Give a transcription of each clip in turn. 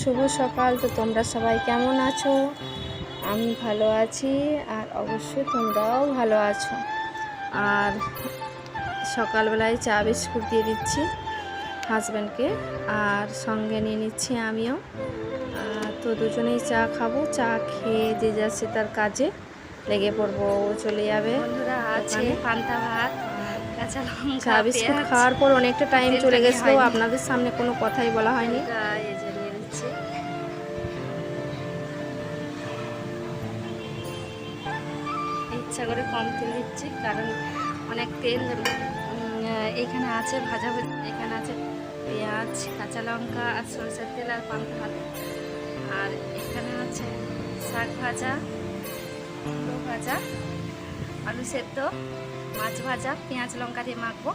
শুভ সকাল। তো তোমরা সবাই কেমন আছো? আমি ভালো আছি আর অবশ্যই তোমরাও ভালো আছো। আর সকালবেলায় চা বিস্কুট দিয়ে দিচ্ছি হাজব্যান্ডকে আর সঙ্গে নিয়ে নিচ্ছি আমিও। তো দুজনেই চা খাব। চা খেয়ে যে যাচ্ছে তার কাজে লেগে পড়ব ও চলে যাবে। বন্ধুরা আছে পান্তা ভাত। চা বিস্কুট খাওয়ার পর অনেকটা টাইম চলে গেছিল হয়নি? আপনাদের সামনে কোনো কথাই বলা হয়নি। ইচ্ছা করে কম তেল দিচ্ছি কারণ অনেক তেল এখানে আছে ভাজা ভুজি এখানে আছে পেঁয়াজ কাঁচা লঙ্কা আর সরষের তেল আর পান্তা ভাত আর এখানে আছে শাক ভাজা ভাজা আলু সেদ্ধ মাছ ভাজা পেঁয়াজ লঙ্কা দিয়ে মাখবো।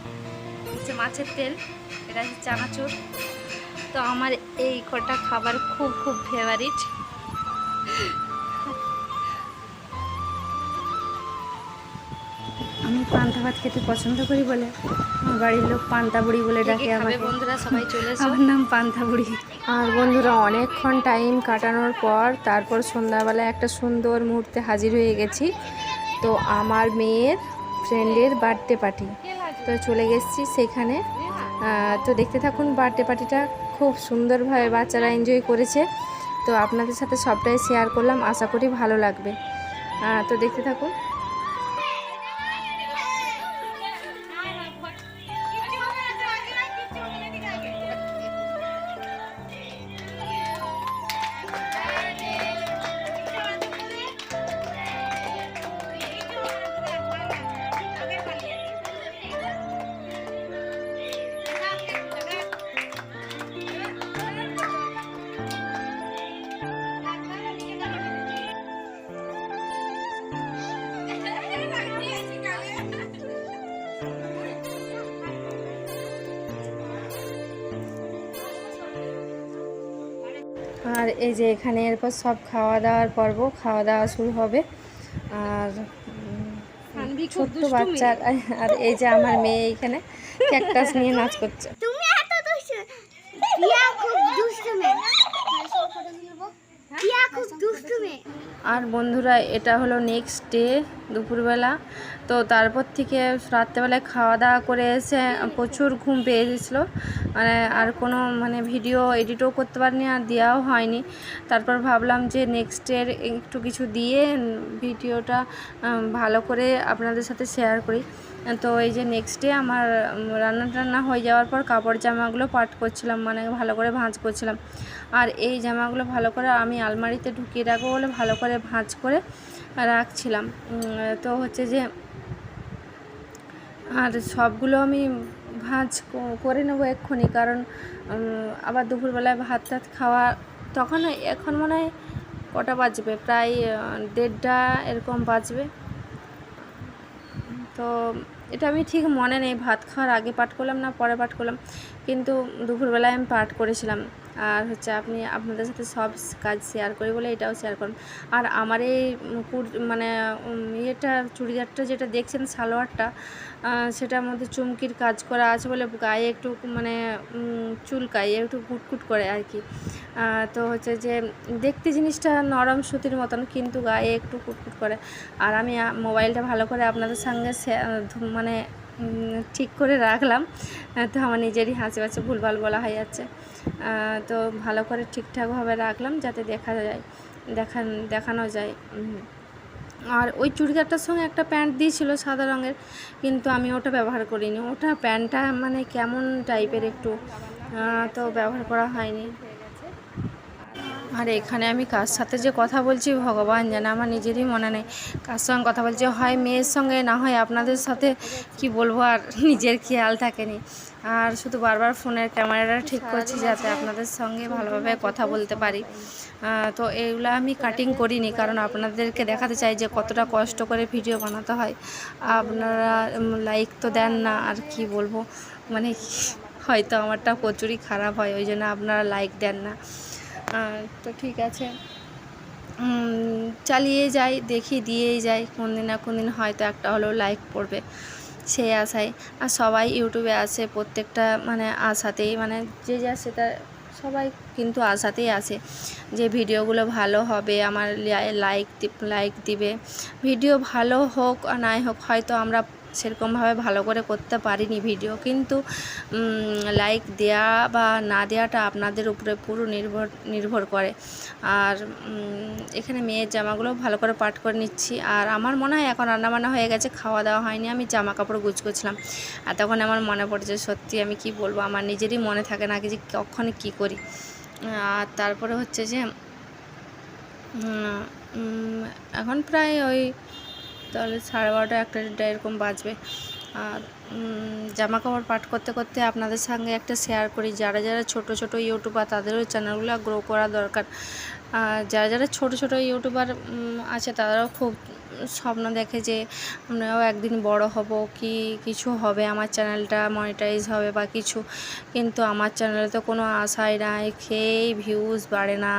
হচ্ছে মাছের তেল এটা হচ্ছে চানাচুর। তো আমার এই কটা খাবার খুব খুব ফেভারিট আমি পান্তা ভাত খেতে পছন্দ করি বলে আমার বাড়ির লোক পান্তা বুড়ি বলে ডাকে আমার বন্ধুরা সবাই চলে আমার নাম পান্তা বুড়ি। আর বন্ধুরা অনেকক্ষণ টাইম কাটানোর পর তারপর সন্ধ্যাবেলায় একটা সুন্দর মুহূর্তে হাজির হয়ে গেছি। তো আমার মেয়ের ফ্রেন্ডের বার্থডে পার্টি তো চলে গেছি সেখানে। তো দেখতে থাকুন বার্থডে পার্টিটা খুব সুন্দরভাবে বাচ্চারা এনজয় করেছে। তো আপনাদের সাথে সবটাই শেয়ার করলাম, আশা করি ভালো লাগবে। তো দেখতে থাকুন। আর এই যে এখানে এরপর সব খাওয়া দাওয়ার পর্ব খাওয়া দাওয়া শুরু হবে। আর ছোট্ট বাচ্চার বাচ্চা আর এই যে আমার মেয়ে এখানে ক্যাকটাস নিয়ে নাচ করছে তুমি এত দুষ্টু টিয়া খুব দুষ্টু মেয়ে টিয়া খুব দুষ্টু মেয়ে আর বন্ধুরা, এটা হলো নেক্সট ডে দুপুরবেলা। তো তারপর থেকে রাত্রেবেলায় খাওয়া দাওয়া করে এসে প্রচুর ঘুম পেয়ে গেছিল। মানে আর কোনো মানে ভিডিও এডিটও করতে পারিনি আর দেওয়াও হয়নি। তারপর ভাবলাম যে নেক্সট ডের একটু কিছু দিয়ে ভিডিওটা ভালো করে আপনাদের সাথে শেয়ার করি। তো এই যে নেক্সট ডে আমার রান্না টান্না হয়ে যাওয়ার পর কাপড় জামাগুলো পাট করছিলাম মানে ভালো করে ভাঁজ করছিলাম। আর এই জামাগুলো ভালো করে আমি আলমারিতে ঢুকিয়ে রাখব বলে ভালো করে ভাঁজ করে রাখছিলাম। তো হচ্ছে যে, আর সবগুলো আমি ভাঁজ করে নেব এক্ষুনি। কারণ আবার দুপুরবেলায় ভাত টাত খাওয়া তখন এখন মনে হয় কটা বাজবে? প্রায় দেড়টা এরকম বাজবে। তো এটা আমি ঠিক মনে নেই। ভাত খাওয়ার আগে পাঠ করলাম না, পরে পাঠ করলাম। কিন্তু দুপুরবেলায় আমি পাঠ করেছিলাম। আর হচ্ছে আপনি আপনাদের সাথে সব কাজ শেয়ার করি বলে এটাও শেয়ার করুন আর আমার এই কুর- মানে ইয়েটা, চুড়িদারটা যেটা দেখছেন, সালোয়ারটা সেটার মধ্যে চুমকির কাজ করা আছে বলে গায়ে একটু মানে চুলকায় একটু কুটকুট করে আর কি। তো হচ্ছে যে দেখতে জিনিসটা নরম সুতির মতন, কিন্তু গায়ে একটু কুটকুট করে। আর আমি মোবাইলটা ভালো করে আপনাদের সঙ্গে মানে ঠিক করে রাখলাম। তো আমার নিজেরই হাসি পাচ্ছে ভুলভাল বলা হয়ে যাচ্ছে। তো ভালো করে ঠিকঠাকভাবে রাখলাম যাতে দেখা যায়, দেখান, দেখানো যায়। আর ওই চুড়িদারটার সঙ্গে একটা প্যান্ট দিয়েছিল সাদা রঙের, কিন্তু আমি ওটা ব্যবহার করিনি। ওটা প্যান্টটা মানে কেমন টাইপের একটু তো ব্যবহার করা হয়নি। আর এখানে আমি কার সাথে যে কথা বলছি, ভগবান জানে আমার নিজেরই মনে নেই কার সঙ্গে কথা বলছি, হয় মেয়ের সঙ্গে, না হয় আপনাদের সাথে, কি বলব? আর নিজের খেয়াল থাকেনি। আর শুধু বারবার ফোনের ক্যামেরাটা ঠিক করছি যাতে আপনাদের সঙ্গে ভালোভাবে কথা বলতে পারি। তো এইগুলো আমি কাটিং করিনি, কারণ আপনাদেরকে দেখাতে চাই যে কতটা কষ্ট করে ভিডিও বানাতে হয়। আপনারা লাইক তো দেন না, আর কি বলব? মানে হয়তো আমারটা প্রচুরই খারাপ হয়, ওই জন্য আপনারা লাইক দেন না। তো ঠিক আছে। চালিয়ে যাই, দেখি দিয়েই যাই কোন দিন না কোন দিন হয়তো একটা হলেও লাইক পড়বে, সেই আশায়। আর সবাই ইউটিউবে আছে, প্রত্যেকটা মানে আশাতেই মানে যে যা সেটা সবাই কিন্তু আশাতেই আছে যে ভিডিওগুলো ভালো হবে, আমার লাইক লাইক দিবে। ভিডিও ভালো হোক আর নাই হোক, হয়তো আমরা সেরকমভাবে ভালো করে করতে পারিনি ভিডিও। কিন্তু লাইক দেয়া বা না দেওয়াটা আপনাদের উপরে পুরো নির্ভর নির্ভর করে। আর এখানে মেয়ের জামাগুলো ভালো করে পাট করে নিচ্ছি। আর আমার মনে হয় এখন রান্নাবান্না হয়ে গেছে, খাওয়া দাওয়া হয়নি, আমি জামা কাপড় গুছ করছিলাম আর তখন আমার মনে পড়েছে সত্যি আমি কি বলব, আমার নিজেরই মনে থাকে না কি যে কখন কী করি। আর তারপরে হচ্ছে যে এখন প্রায় ওই তাহলে সাড়ে বারোটা একটা এরকম বাজবে। আর জামা কাপড় পাঠ করতে করতে আপনাদের সঙ্গে একটা শেয়ার করি। যারা যারা ছোট ছোট ইউটিউবার তাদেরও চ্যানেলগুলো গ্রো করা দরকার। যারা যারা ছোট ছোট ইউটিউবার আছে তারাও খুব স্বপ্ন দেখে যে আমরাও একদিন বড় হব, কি কিছু হবে, আমার চ্যানেলটা মনিটাইজ হবে বা কিছু। কিন্তু আমার চ্যানেলে তো কোনো আশাই নাই, খেয়েই ভিউজ বাড়ে না।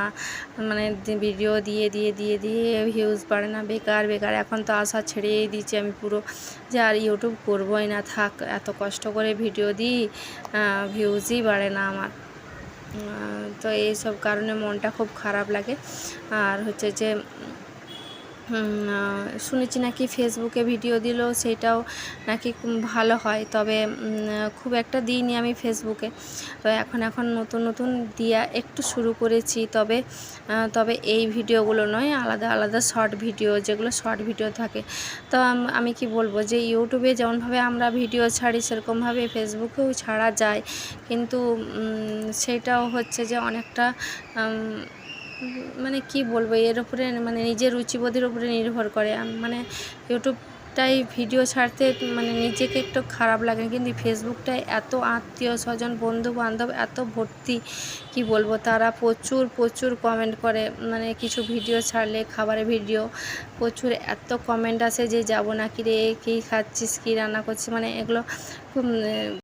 মানে ভিডিও দিয়ে দিয়ে দিয়ে দিয়ে ভিউজ বাড়ে না। বেকার বেকার, এখন তো আশা ছেড়েই দিচ্ছি আমি পুরো। যে আর ইউটিউব করবোই না, থাক, এত কষ্ট করে ভিডিও দিই ভিউজই বাড়ে না আমার। তো এইসব কারণে মনটা খুব খারাপ লাগে। আর হচ্ছে যে শুনেছি নাকি ফেসবুকে ভিডিও দিল, সেটাও নাকি ভালো হয়। তবে খুব একটা দিইনি আমি ফেসবুকে তো এখন এখন নতুন নতুন দিয়া একটু শুরু করেছি। তবে তবে এই ভিডিওগুলো নয়, আলাদা আলাদা শর্ট ভিডিও যেগুলো শর্ট ভিডিও থাকে। তো আমি কি বলব যে ইউটিউবে যেমনভাবে আমরা ভিডিও ছাড়ি, সেরকমভাবে ফেসবুকেও ছাড়া যায়। কিন্তু সেটাও হচ্ছে যে, অনেকটা মানে কি বলব, এর উপরে মানে নিজের রুচিবোধের উপরে নির্ভর করে। মানে ইউটিউবটাই ভিডিও ছাড়তে মানে নিজেকে একটু খারাপ লাগে। কিন্তু ফেসবুকটায় এত আত্মীয় স্বজন বন্ধু বান্ধব এত ভর্তি, কি বলব, তারা প্রচুর প্রচুর কমেন্ট করে। মানে কিছু ভিডিও ছাড়লে, খাবারের ভিডিও, প্রচুর এত কমেন্ট আসে যে, যাব না কি রে? কী খাচ্ছিস? কী রান্না করছিস? মানে এগুলো খুব